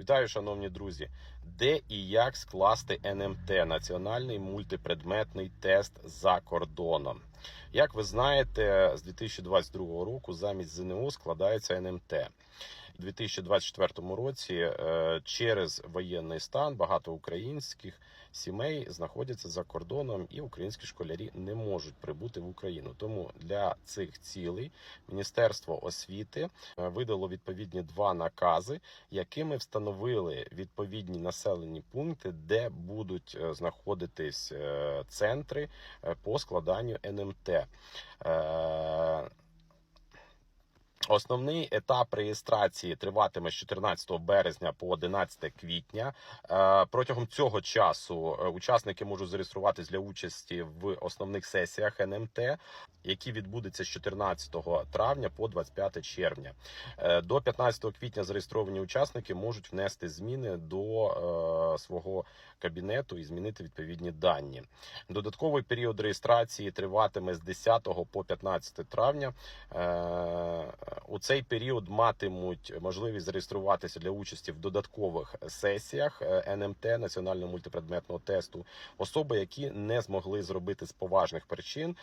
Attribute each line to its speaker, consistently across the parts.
Speaker 1: Вітаю, шановні друзі. Де і як скласти НМТ Національний мультипредметний тест за кордоном? Як ви знаєте, з 2022 року замість ЗНО складається НМТ. У 2024 році е, через воєнний стан багато українських сімей знаходяться за кордоном, і українські школярі не можуть прибути в Україну. Тому для цих цілей Міністерство освіти е, видало відповідні два накази, якими встановили відповідні населені пункти, де будуть е, знаходитись центри по складанню НМТ. Е, Основний етап реєстрації триватиме з 14 березня по 11 квітня. Е, Протягом цього часу е, учасники можуть зареєструватись для участі в основних сесіях НМТ, які відбудуться з 14 травня по 25 червня. Е, До 15 квітня зареєстровані учасники можуть внести зміни до е, свого кабінету і змінити відповідні дані. Додатковий період реєстрації триватиме з 10 по 15 травня. Е, У цей період матимуть можливість зареєструватися для участі в додаткових сесіях НМТ національного мультипредметного тесту. Особи, які не змогли зробити з поважних причин,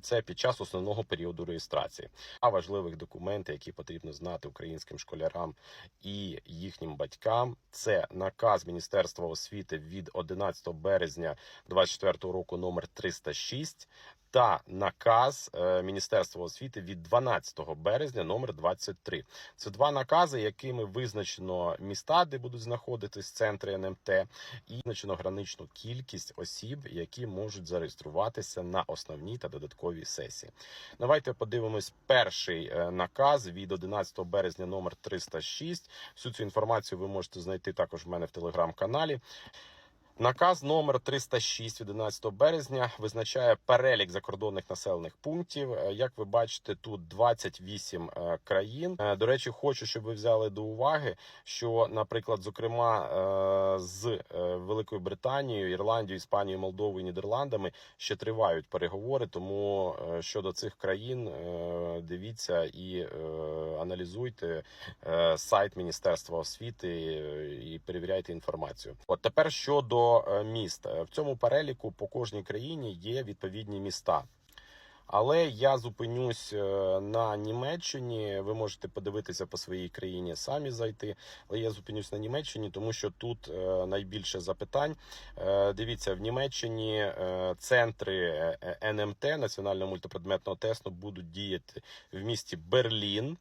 Speaker 1: це під час основного періоду реєстрації. А важливих документів, які потрібно знати українським школярам і їхнім батькам, це наказ Міністерства освіти від 11 березня 2024 року номер 306 та наказ е, Міністерства освіти від 12 березня номер 23. Це два накази, якими визначено міста, де будуть знаходитись центри НМТ, і визначено граничну кількість осіб, які можуть зареєструватися на основній та додатковій сесії. Давайте подивимось перший е, наказ від 11 березня номер 306. Всю цю інформацію ви можете знайти також в мене в телеграм-каналі. Наказ номер 306 від 11 березня визначає перелік закордонних населених пунктів. Е, Як ви бачите, тут 28 е, країн. Е, До речі, хочу, щоб ви взяли до уваги, що, наприклад, зокрема з Великою Британією, Ірландією, Іспанією, Молдовою, Нідерландами ще тривають переговори. Тому щодо цих країн дивіться і аналізуйте сайт Міністерства освіти і перевіряйте інформацію. От тепер щодо е, міст в цьому переліку по кожній країні є відповідні міста. Але я зупинюсь е, на Німеччині. Ви можете подивитися по своїй країні самі зайти. Але я зупинюсь на Німеччині, тому що тут е, найбільше запитань. Е, Дивіться, в Німеччині центри НМТ національного мультипредметного тесту будуть діяти в місті Берлін.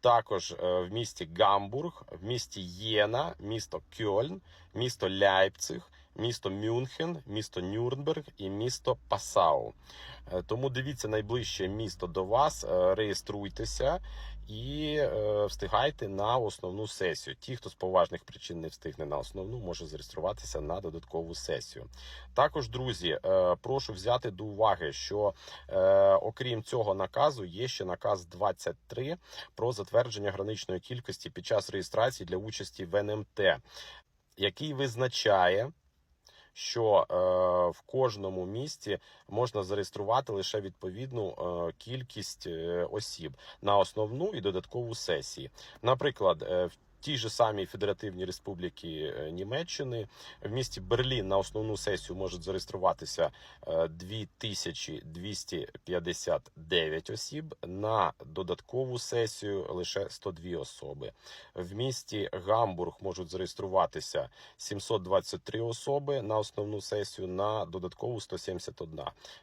Speaker 1: Також в місті Гамбург, в місті Єна, місто Кьольн, місто Ляйпциг, місто Мюнхен, місто Нюрнберг і місто Пасау. Е, Тому дивіться найближче місто до вас, е, реєструйтеся і е, встигайте на основну сесію. Ті, хто з поважних причин не встигне на основну, може зареєструватися на додаткову сесію. Також, друзі, прошу взяти до уваги, що окрім цього наказу є ще наказ 23 про затвердження граничної кількості під час реєстрації для участі в НМТ, який визначає. Що е, в кожному місті можна зареєструвати лише відповідну е, кількість е, осіб на основну і додаткову сесії. Наприклад, в тій же самій Федеративній Республіки е, Німеччини в місті Берлін на основну сесію можуть зареєструватися е, 2259 осіб, на додаткову сесію лише 102 особи. В місті Гамбург можуть зареєструватися 723 особи на основну сесію, на додаткову 171.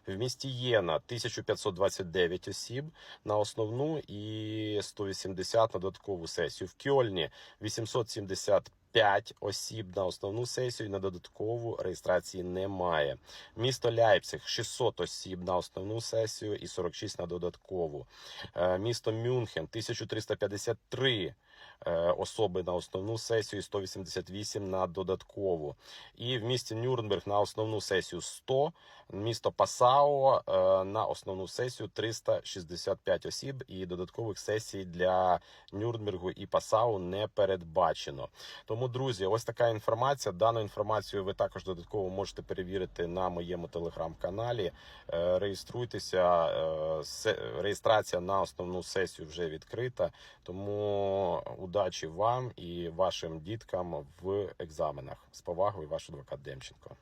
Speaker 1: В місті Єна 1529 осіб на основну і 180 на додаткову сесію. В Кьольні 875 осіб на основну сесію, на додаткову реєстрації немає. Місто Ляйпциг 600 осіб на основну сесію і 46 на додаткову. Е, Місто Мюнхен 1353 е, особи на основну сесію, і 188 на додаткову. І в місті Нюрнберг на основну сесію 100, місто Пасао е, на основну сесію 365 осіб, і додаткових сесій для Нюрнбергу і Пасау не передбачено. Тому, друзі, ось така інформація. Дану інформацію ви також додатково можете перевірити на моєму телеграм-каналі. Е, Реєструйтеся, е, реєстрація на основну сесію вже відкрита. Тому удачі вам і вашим діткам в екзаменах. З повагою, ваш адвокат Демченко.